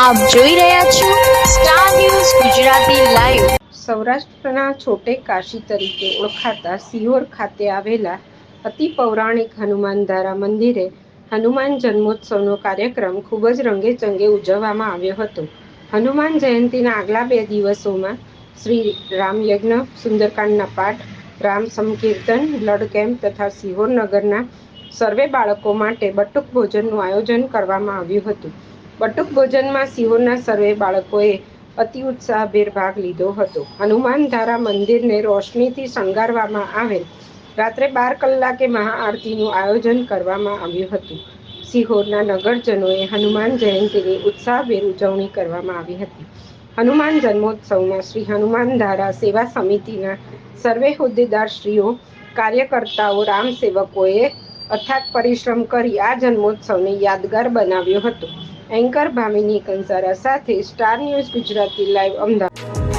આપ જોઈ રહ્યા છો સ્ટાર ન્યૂઝ ગુજરાતી લાઈવ સૌરાષ્ટ્રના છોટે કાશી તરીકે ઓળખાતા સિહોર ખાતે આવેલા અતિ પૌરાણિક હનુમાન ધારા મંદિરે હનુમાન જન્મોત્સવનો કાર્યક્રમ ખૂબ જ રંગેચંગે ઉજવવામાં આવ્યો હતો. હનુમાન જયંતીના આગલા બે દિવસોમાં શ્રી રામ યજ્ઞ, સુંદરકાંડના પાઠ, રામ સંકીર્તન બ્લડ કેમ્પ તથા સિહોર નગરના સર્વે બાળકો માટે બટુક ભોજનનું આયોજન કરવામાં આવ્યું હતું. બટુક ભોજનમાં સિહોરના સર્વે બાળકોએ અતિ ઉત્સાહભેર ભાગ લીધો હતો. હનુમાનધારા મંદિરને રોશનીથી શણગારવામાં આવેલ. રાત્રે બાર કલાકે મહાઆરતીનું આયોજન કરવામાં આવ્યું હતું. સિહોરના નગરજનોએ હનુમાન જયંતીની ઉત્સાહભેર ઉજવણી કરવામાં આવી હતી. હનુમાન જન્મોત્સવમાં શ્રી હનુમાનધારા સેવા સમિતિના સર્વે હોદ્દેદારશ્રીઓ કાર્યકર્તાઓ રામ સેવકોએ અથાગ પરિશ્રમ કરી આ જન્મોત્સવને યાદગાર બનાવ્યો હતો. એન્કર ભામિની કંસારા સાથે star news Gujarati live Ahmedabad.